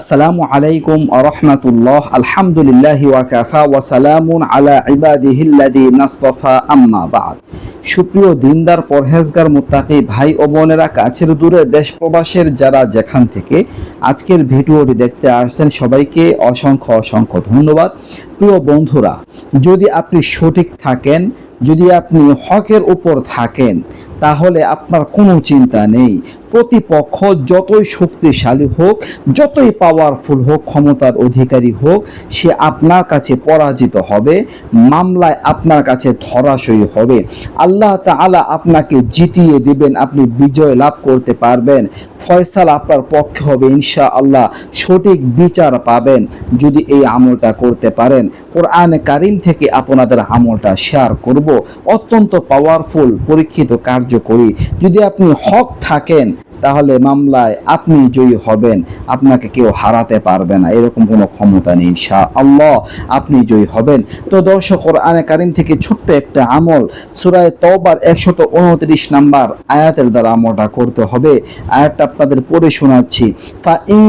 আসসালামু আলাইকুম আরহামাতুল্লাহ আলহামদুলিল্লাহ ওয়াকাফা ওয়াসালামুন আলা ইবাদিহিল্লাদি নাস্তফা আম্মা বাদ। সুপ্রিয় দিনদার, পরহেজগার, মুত্তাকি ভাই ও বোনেরা, কাছের দূরে দেশ প্রবাসের যারা যেখান থেকে আজকের ভিডিওটি দেখতে আসছেন, সবাইকে অসংখ্য অসংখ্য ধন্যবাদ। প্রিয় বন্ধুরা, যদি আপনি সঠিক থাকেন, যদি আপনি হকের উপর থাকেন, তাহলে আপনার কোনো চিন্তা নেই। প্রতিপক্ষ যতই শক্তিশালী হোক, যতই পাওয়ারফুল হোক, ক্ষমতার অধিকারী হোক, সে আপনার কাছে পরাজিত হবে, মামলায় আপনার কাছে ধরাশয়ী হবে। আল্লাহ তাআলা আপনাকে জিতিয়ে দিবেন, আপনি বিজয় লাভ করতে পারবেন। ফয়সাল আপনার পক্ষে হবে ইনশা আল্লাহ সঠিক বিচার পাবেন যদি এই আমলটা করতে পারেন। কোরআনে কারিম থেকে আপনাদের আমলটা শেয়ার করব। অত্যন্ত পাওয়ারফুল পরীক্ষিত, কার্যকরী। যদি আপনি হক থাকেন তাহলে মামলায় আপনি জয়ী হবেন। আপনাকে কেউ হারাতে পারবে না। এরকম কোনো ক্ষমতা নেই ইনশা আল্লাহ আপনি জয়ী হবেন। তো দর্শক, কোরআনে কারিম থেকে ছোট্ট একটা আমল, সুরায় তওবার একশত উনত্রিশ নাম্বার আয়াতের দ্বারা আমলটা করতে হবে। আয়াতটা আপনাদের পড়ে শোনাচ্ছি। ফা ইন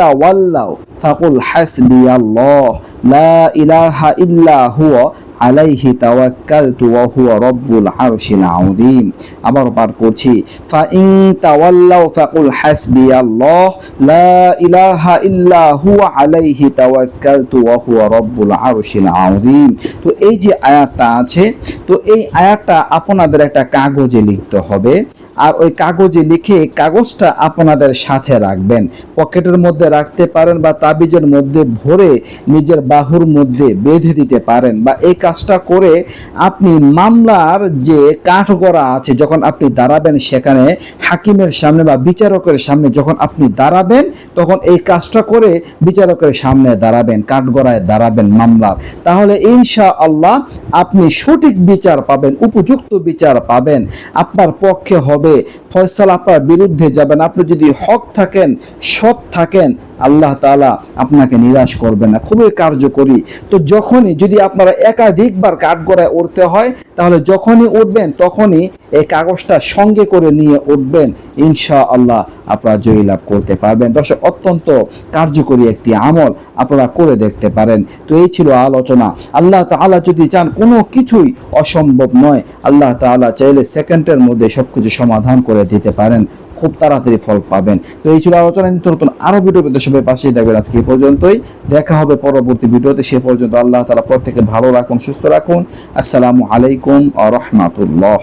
তাওয়াল্লাও ফাকুল হাসবিয়াল্লাহ লা ইলাহা ইল্লা হুয়া আলাইহি তাওয়াক্কালতু ওয়া হুয়া রব্বুল আরশিল আযীম। আবার পাঠ করছি, ফা ইন তাওয়াল্লাউ ফাকুল হাসবিয়াল্লাহ লা ইলাহা ইল্লা হুয়া আলাইহি তাওয়াক্কালতু ওয়া হুয়া রব্বুল আরশিল আযীম। তো এই যে আয়াতটা আছে, তো এই আয়াতটা আপনাদের একটা কাগজে লিখতে হবে। আর ওই কাগজে লিখে কাগজটা আপনাদের সাথে রাখবেন। পকেটের মধ্যে রাখতে পারেন বা তাবিজের মধ্যে ভরে নিজের বাহুর মধ্যে বেঁধে দিতে পারেন বা এই কাজটা করে আপনি মামলার যে কাঠগড়া আছে, যখন আপনি দাঁড়াবেন সেখানে হাকিমের সামনে বা বিচারকের সামনে যখন আপনি দাঁড়াবেন, তখন এই কাজটা করে বিচারকের সামনে দাঁড়াবেন, কাঠগড়ায় দাঁড়াবেন মামলার। তাহলে ইনশা আল্লাহ আপনি সঠিক বিচার পাবেন, উপযুক্ত বিচার পাবেন। আপনার পক্ষে হবে ফয়সালা আপার বিরুদ্ধে যাবেন। আপনি যদি হক থাকেন সৎ থাকেন আল্লাহ তাআলা আপনাকে নিরাশ করবে না, খুবই কার্যকরী। তো যখনই যদি আপনারা একাধিকবার কাঠগড়ায় উঠতে হয়, তাহলে যখনই উঠবেন, তখনই এই কাগজটা সঙ্গে করে নিয়ে উঠবেন ইনশা আল্লাহ আপনারা জয়ী লাভ করতে পারবেন। দর্শক, অত্যন্ত কার্যকরী একটি আমল আপনারা করে দেখতে পারেন। তো এই ছিল আলোচনা। আল্লাহ তাআলা যদি চান কোনো কিছুই অসম্ভব নয়, আল্লাহ তাআলা চাইলে সেকেন্ডের মধ্যে সবকিছু সমাধান করে দিতে পারেন। খুব তাড়াতাড়ি ফল পাবেন। তো এই ছিল আলোচনা। নিত্য নতুন আরও ভিডিও পেতে সবাই পাশেই থাকবেন আজকে এই পর্যন্তই। দেখা হবে পরবর্তী ভিডিওতে। সে পর্যন্ত আল্লাহ তাআলা প্রত্যেকে ভালো রাখুন, সুস্থ রাখুন। আসসালামু আলাইকুম আ রহমাতুল্লাহ।